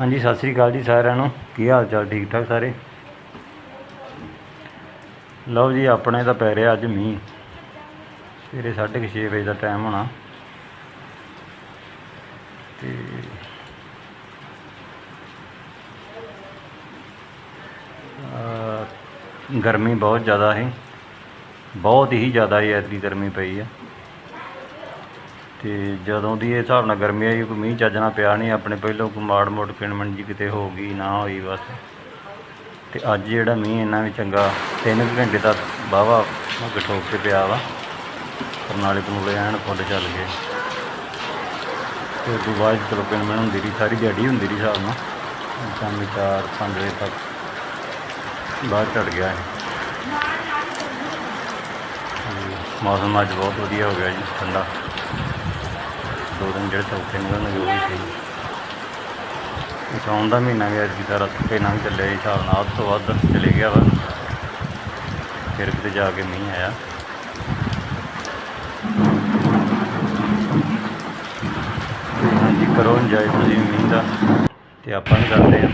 ਹਾਂਜੀ, ਸਤਿ ਸ੍ਰੀ ਅਕਾਲ ਜੀ ਸਾਰਿਆਂ ਨੂੰ। ਕੀ ਹਾਲ ਚਾਲ? ਠੀਕ ਠਾਕ ਸਾਰੇ? ਲਓ ਜੀ, ਆਪਣੇ ਤਾਂ ਪੈ ਰਿਹਾ ਅੱਜ ਮੀਂਹ। ਸਵੇਰੇ 6:30 ਵਜੇ ਦਾ ਟਾਈਮ ਹੋਣਾ। ਤੇ ਗਰਮੀ ਬਹੁਤ ਜ਼ਿਆਦਾ ਹੈ ਬਹੁਤ ਹੀ ਜ਼ਿਆਦਾ ਹੀ ਐਤਕੀ ਗਰਮੀ ਪਈ ਹੈ ਤੇ ਜਦੋਂ ਦੀ ਇਹ ਹਿਸਾਬ ਨਾਲ ਗਰਮੀ ਆਈ, ਕੋਈ ਮੀਂਹ ਚੱਜਣਾ ਪਿਆ ਨਹੀਂ ਆਪਣੇ ਪਹਿਲੋਂ ਕੋਈ ਮਾੜ ਮੋੜ ਕਿਣਮਣ ਜੀ ਕਿਤੇ ਹੋ ਗਈ, ਨਾ ਹੋਈ ਬਸ। ਤੇ ਅੱਜ ਜਿਹੜਾ ਮੀਂਹ ਇੰਨਾ ਵੀ ਚੰਗਾ 3 ਘੰਟੇ ਤੱਕ ਵਾਹਵਾ ਮੱਗ ਠੋਕ ਕੇ ਪਿਆ ਵਾ ਕਰਨਾਲੇ ਕਨੂਲੇ ਐਨ ਫੁੱਲ ਚੱਲ ਗਏ। ਤੇ ਉਸ ਤੋਂ ਬਾਅਦ ਚਲੋ ਕਿਣਮਣ ਹੁੰਦੀ ਰਹੀ, ਸਾਰੀ ਦਿਹਾੜੀ ਹੁੰਦੀ ਰਹੀ ਹਿਸਾਬ ਨਾਲ, ਸ਼ਾਮੀ 4 5 ਵਜੇ ਤੱਕ ਬਾਹਰ ਚੜ ਗਿਆ ਹੈ ਮੌਸਮ ਅੱਜ ਬਹੁਤ ਵਧੀਆ ਹੋ ਗਿਆ ਜੀ, ਠੰਡਾ। ਦੋ ਦਿਨ ਜਿਹੜੇ ਚੌਥੇ ਨਿਕਲਣਗੇ ਉਹ ਵੀ ਸਹੀ ਸਾਉਣ ਦਾ ਮਹੀਨਾ ਵੀ ਐਤਕੀ ਸਾਰਾ ਸੁੱਕੇ ਲੰਘ ਚੱਲਿਆ ਜੀ ਹਿਸਾਬ ਨਾਲ ਅੱਧ ਤੋਂ ਵੱਧ ਚਲੇ ਗਿਆ ਵਾ। ਫਿਰ ਕਿਤੇ ਜਾ ਕੇ ਮੀਂਹ ਆਇਆ। ਤੇ ਹਾਂਜੀ, ਕਰੋ ਇੰਜੋਏ ਤੁਸੀਂ ਮੀਂਹ ਦਾ। ਤੇ ਆਪਾਂ ਵੀ ਕਰਦੇ ਹਾਂ।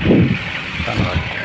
ਧੰਨਵਾਦ।